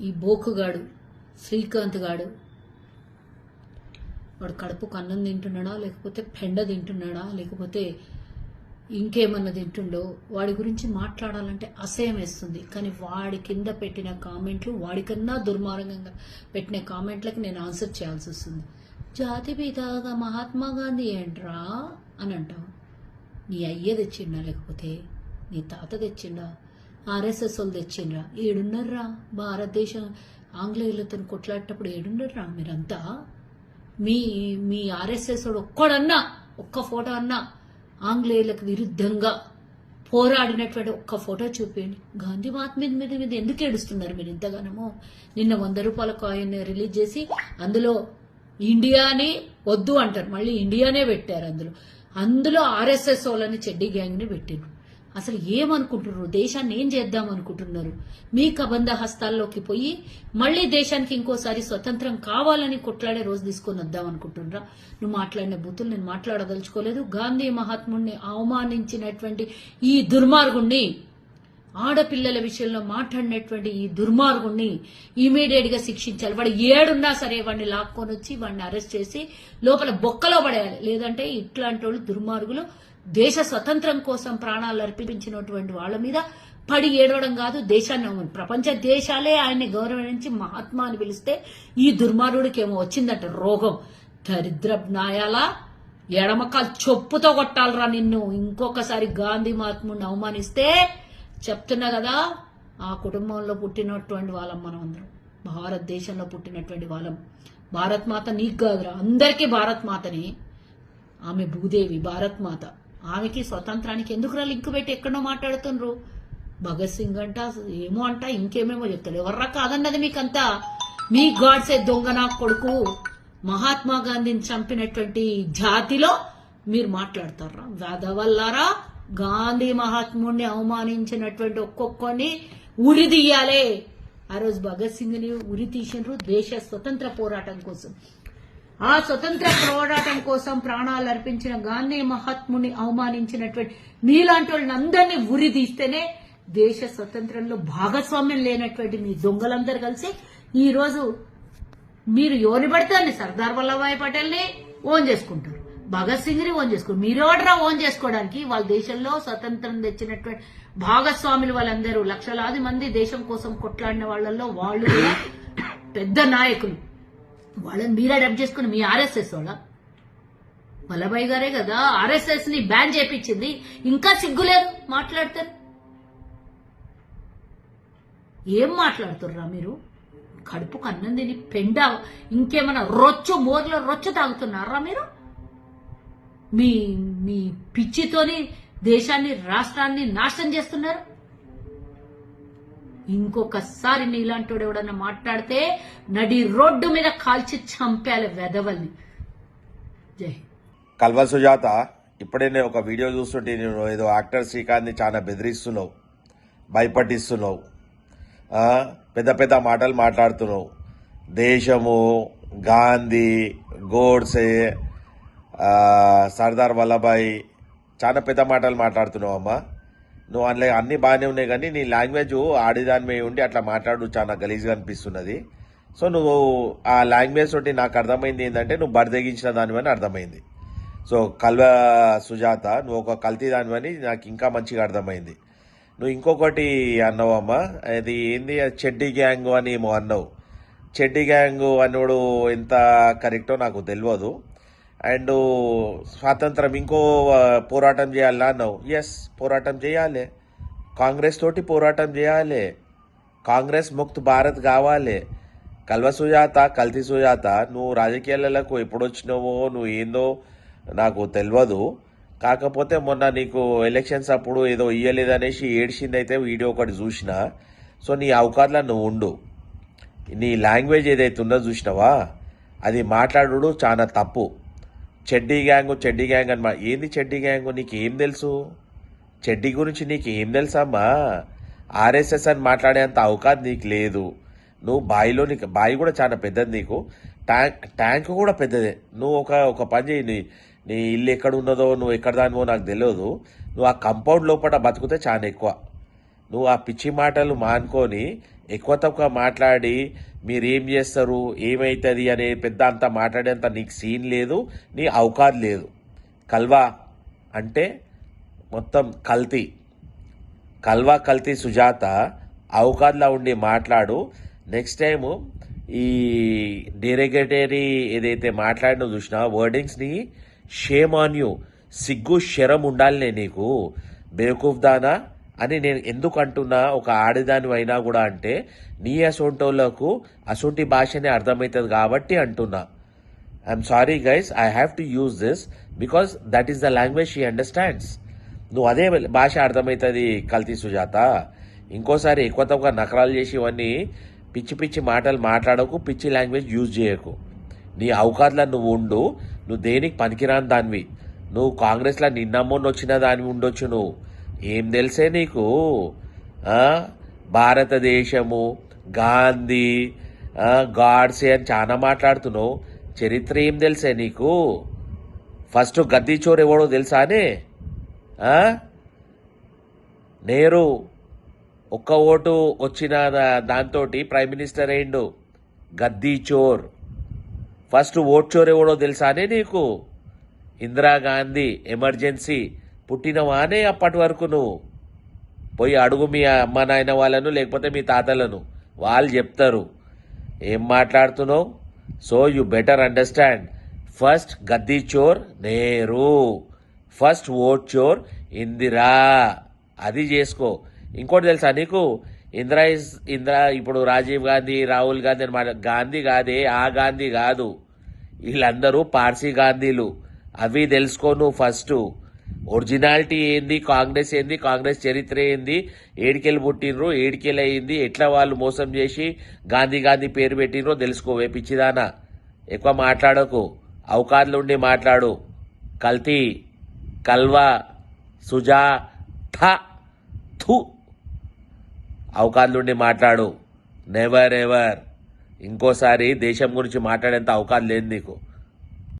ఈ బోకుగాడు శ్రీకాంత్ గాడు వాడు కడుపు కన్నం తింటున్నాడా లేకపోతే పెండ తింటున్నాడా లేకపోతే ఇంకేమన్నా తింటుండో వాడి గురించి మాట్లాడాలంటే అసహ్యం వేస్తుంది. కానీ వాడి కింద పెట్టిన కామెంట్లు వాడికన్నా దుర్మార్గంగా పెట్టిన కామెంట్లకు నేను ఆన్సర్ చేయాల్సి వస్తుంది. జాతి పితాగా మహాత్మా గాంధీ ఏంట్రా? అని అంటావు. నీ అయ్య తెచ్చిండా లేకపోతే నీ తాత తెచ్చిండా? ఆర్ఎస్ఎస్ వాళ్ళు తెచ్చిండ్రా. ఏడున్నర్రా? భారతదేశం ఆంగ్లేయులతో కొట్లాడేటప్పుడు ఏడున్నర్రా మీరంతా? మీ మీ ఆర్ఎస్ఎస్ వాడు ఒక్కడన్నా ఒక్క ఫోటో అన్నా ఆంగ్లేయులకు విరుద్ధంగా పోరాడినటువంటి ఒక్క ఫోటో చూపించండి. గాంధీ మహాత్మ మీద మీద ఎందుకు ఏడుస్తున్నారు మీరు ఇంతగానము? నిన్న వంద రూపాయల కాయిన్ రిలీజ్ చేసి అందులో ఇండియాని వద్దు అంటారు. మళ్ళీ ఇండియానే పెట్టారు అందులో. అందులో ఆర్ఎస్ఎస్ వాళ్ళని చెడ్డీ గ్యాంగ్ని పెట్టారు అసలు ఏమనుకుంటున్నారు? దేశాన్ని ఏం చేద్దాం అనుకుంటున్నారు మీ కబంధ హస్తాల్లోకి పోయి మళ్ళీ దేశానికి ఇంకోసారి స్వతంత్రం కావాలని కొట్లాడే రోజు తీసుకొని వద్దాం అనుకుంటున్నారా? నువ్వు మాట్లాడిన బూతులు నేను మాట్లాడదలుచుకోలేదు. గాంధీ మహాత్ముడిని అవమానించినటువంటి ఈ దుర్మార్గుణ్ణి ఆడపిల్లల విషయంలో మాట్లాడినటువంటి ఈ దుర్మార్గుణ్ణి ఇమీడియట్గా శిక్షించాలి. వాడు ఏడున్నా సరే వాడిని లాక్కొని వచ్చి వాడిని అరెస్ట్ చేసి లోపల బొక్కలో పడేయాలి. లేదంటే ఇట్లాంటి వాళ్ళు దుర్మార్గులు దేశ స్వతంత్రం కోసం ప్రాణాలు అర్పించినటువంటి వాళ్ళ మీద పడి ఏడవడం కాదు దేశాన్ని అవమానం. ప్రపంచ దేశాలే ఆయన్ని గౌరవించి మహాత్మా అని పిలిస్తే ఈ దుర్మార్గుడికి ఏమో వచ్చిందట రోగం. దరిద్ర నాయాలా ఎడమకాలు చొప్పుతో కొట్టాలరా నిన్ను. ఇంకొకసారి గాంధీ మహాత్ముడిని అవమానిస్తే చెప్తున్నా కదా ఆ కుటుంబంలో పుట్టినటువంటి వాళ్ళం మనం అందరం. భారతదేశంలో పుట్టినటువంటి వాళ్ళం. భారత్ మాత నీకు కాదురా అందరికీ భారత్ మాతని. ఆమె భూదేవి భారత్ మాత. ఆమెకి స్వతంత్రానికి ఎందుకురా లింక్ పెట్టి ఎక్కడో మాట్లాడుతుండ్రు? భగత్ సింగ్ అంట ఏమో అంట ఇంకేమేమో చెప్తాడు ఎవర్రా కాదన్నది మీకంతా? మీ గాడ్సే దొంగ నా కొడుకు. మహాత్మా గాంధీని చంపినటువంటి జాతిలో మీరు మాట్లాడతారా? వెదవల్లారా? గాంధీ మహాత్ముడిని అవమానించినటువంటి ఒక్కొక్కరిని ఉరి తీయాలి. ఆ రోజు భగత్ సింగ్ని ఉరి తీసినారు దేశ స్వతంత్ర పోరాటం కోసం. ఆ స్వతంత్ర పోరాటం కోసం ప్రాణాలు అర్పించిన గాంధీ మహాత్ముని అవమానించినటువంటి మీలాంటి వాళ్ళని అందరినీ ఉరి తీస్తేనే దేశ స్వతంత్రంలో భాగస్వామ్యం లేనటువంటి మీ దొంగలందరూ కలిసి ఈ రోజు మీరు ఎవరిని పడితే అన్ని సర్దార్ వల్లభాయ్ పటేల్ని ఓన్ చేసుకుంటారు. భగత్ సింగ్ని ఓన్ చేసుకుంటారు మీరు ఎవడరా ఓన్ చేసుకోవడానికి వాళ్ళ దేశంలో స్వతంత్రం తెచ్చినటువంటి భాగస్వాములు వాళ్ళందరూ లక్షలాది మంది దేశం కోసం కొట్లాడిన వాళ్ళల్లో వాళ్ళు పెద్ద నాయకులు. వాళ్ళని మీరు అడాప్ట్ చేసుకుని మీ ఆర్ఎస్ఎస్ వాళ్ళ? వల్లభాయ్ గారే కదా ఆర్ఎస్ఎస్ని బ్యాన్ చేపించింది. ఇంకా సిగ్గులేదు మాట్లాడతారు. ఏం మాట్లాడుతుర్రా మీరు? కడుపుకు అన్నం తిని పెండ ఇంకేమైనా రొచ్చు మోర్లో రొచ్చు తాగుతున్నారా మీరు? మీ మీ పిచ్చితోని దేశాన్ని రాష్ట్రాన్ని నాశనం చేస్తున్నారు. ఇంకొకసారి నీలాంటోడు ఎవడన్నా మాట్లాడితే నడి రోడ్డు మీద కాల్చి చంపాలి వెదవల్ని జై కల్వ సుజాత ఇప్పుడే నేను ఒక వీడియో చూస్తుంటే నేను ఏదో యాక్టర్ శ్రీకాంత్ని చాలా బెదిరిస్తున్నావు భయపట్టిస్తున్నావు పెద్ద పెద్ద మాటలు మాట్లాడుతున్నావు. దేశము గాంధీ గోడ్సే సర్దార్ వల్లభాయ్ చాలా పెద్ద మాటలు మాట్లాడుతున్నావు అమ్మా. నువ్వు అందులో అన్ని బాగానే ఉన్నాయి కానీ నీ లాంగ్వేజ్ ఆడిదాని మీద ఉండి అట్లా మాట్లాడు చాలా గలీజ్గా అనిపిస్తున్నది. సో నువ్వు ఆ లాంగ్వేజ్ తోటి నాకు అర్థమైంది ఏంటంటే నువ్వు బరిదగించిన దానివని అర్థమైంది. సో కల్వ సుజాత నువ్వు ఒక కల్తీ దానివని నాకు ఇంకా మంచిగా అర్థమైంది. నువ్వు ఇంకొకటి అన్నావమ్మ అది ఏంది చెడ్డి గ్యాంగ్ అని ఏమో అన్నావు. చెడ్డి గ్యాంగ్ అన్నోడు ఎంత కరెక్టో నాకు తెలియదు. అండ్ స్వాతంత్రం ఇంకో పోరాటం చేయాలా అన్నావు? ఎస్ పోరాటం చేయాలి. కాంగ్రెస్ తోటి పోరాటం చేయాలి. కాంగ్రెస్ ముక్త్ భారత్ కావాలి. కల్వ సుజాత కల్తీ సుజాత నువ్వు రాజకీయాలకు ఎప్పుడు వచ్చినావో నువ్వు ఏందో నాకు తెలియదు కాకపోతే మొన్న నీకు ఎలక్షన్స్ అప్పుడు ఏదో ఇయ్యలేదనేసి ఏడ్చింది వీడియో ఒకటి చూసిన. సో నీ అవకాశాలు నువ్వు ఉండు. నీ లాంగ్వేజ్ ఏదైతే ఉందో చూసినావా? అది మాట్లాడు చాలా తప్పు. చెడ్డీ గ్యాంగ్ చెడ్డీ గ్యాంగ్ అనమా ఏంది చెడ్డీ గ్యాంగ్? నీకు ఏం తెలుసు? చెడ్డీ గురించి నీకు ఏం తెలుసమ్మా? ఆర్ఎస్ఎస్ అని మాట్లాడేంత అవకాశం నీకు లేదు. నువ్వు బాయిలో నీకు బాయి కూడా చాలా పెద్దది నీకు. ట్యాంక్ ట్యాంక్ కూడా పెద్దదే. నువ్వు ఒక ఒక పని చేయి నీ నీ ఇల్లు ఎక్కడ ఉన్నదో నువ్వు ఎక్కడ దానివో నాకు తెలియదు. నువ్వు ఆ కంపౌండ్ లోపల బతికితే చాలా ఎక్కువ. నువ్వు ఆ పిచ్చి మాటలు మానుకొని ఎక్కువ తక్కువ మాట్లాడి మీరు ఏం చేస్తారు? ఏమవుతుంది అనే పెద్ద అంత మాట్లాడేంత నీకు సీన్ లేదు నీ అవకాశం లేదు. కల్వా అంటే మొత్తం కల్తీ. కల్వా కల్తీ సుజాత అవకాశంలో ఉండి మాట్లాడు. నెక్స్ట్ టైం ఈ డెరిగేటరీ ఏదైతే మాట్లాడినో చూసినా వర్డింగ్స్ని షేమ్ ఆన్ యూ సిగ్గు శరం ఉండాలి నీకు. బేవకూఫ్ దానా? అని నేను ఎందుకు అంటున్నా ఒక ఆడదాని అయినా కూడా అంటే నీ అసొంటోళ్ళకు అసొంటి భాషనే అర్థమవుతుంది కాబట్టి అంటున్నా. I'm sorry guys I have to use this because that is the language she understands నువ్వు అదే భాష అర్థమవుతుంది కల్తీ సుజాత. ఇంకోసారి ఎక్కువ తక్కువ నకరాలు చేసి ఇవన్నీ పిచ్చి పిచ్చి మాటలు మాట్లాడకు పిచ్చి లాంగ్వేజ్ యూజ్ చేయకు. నీ అవకాశాల నువ్వు ఉండు నువ్వు దేనికి పనికిరాని దానివి? నువ్వు కాంగ్రెస్లో నిన్న వచ్చిన దానివి ఉండొచ్చు నువ్వు ఏం తెలిసే నీకు? భారతదేశము గాంధీ గాడ్సే అని చాలా మాట్లాడుతున్నావు. చరిత్ర ఏం తెలిసే నీకు? ఫస్ట్ గద్దీ చోరు ఎవడో తెలుసానే నేరు ఒక్క ఓటు వచ్చిన దాంతో ప్రైమ్ మినిస్టర్ అయిండు. గద్దీ చోర్. ఫస్ట్ ఓట్ చోర్ ఎవడో తెలుసానే నీకు? ఇందిరాగాంధీ ఎమర్జెన్సీ. పుట్టినవానే అప్పటి వరకు నువ్వు. పోయి అడుగు మీ అమ్మ నాయన వాళ్ళను లేకపోతే మీ తాతలను. వాళ్ళు చెప్తారు. ఏం మాట్లాడుతున్నావు? So you better understand first గద్దీ చోర్ నేరు. ఫస్ట్ ఓట్ చోర్ ఇందిరా. అది చేసుకో. ఇంకోటి తెలుసా నీకు? ఇందిరా ఇందిరా ఇప్పుడు రాజీవ్ గాంధీ రాహుల్ గాంధీ అనమాట గాంధీ కాదే ఆ గాంధీ కాదు. వీళ్ళందరూ పార్సీ గాంధీలు. అవి తెలుసుకో నువ్వు ఫస్ట్ ఒరిజినాలిటీ ఏంది? కాంగ్రెస్ ఏంది? కాంగ్రెస్ చరిత్ర ఏంది? ఏడికెళ్ళి పుట్టినరు ఏడికెళ్ళి అయింది? ఎట్లా వాళ్ళు మోసం చేసి గాంధీ గాంధీ పేరు పెట్టినరో తెలుసుకోవే పిచ్చిదానా. ఎక్కువ మాట్లాడకు. అవకాశాలు ఉండి మాట్లాడు. కల్తీ కల్వా సుజా థ థు. అవకాశాలు ఉండి మాట్లాడు. నెవర్ ఎవర్ ఇంకోసారి దేశం గురించి మాట్లాడేంత అవకాశం లేదు నీకు.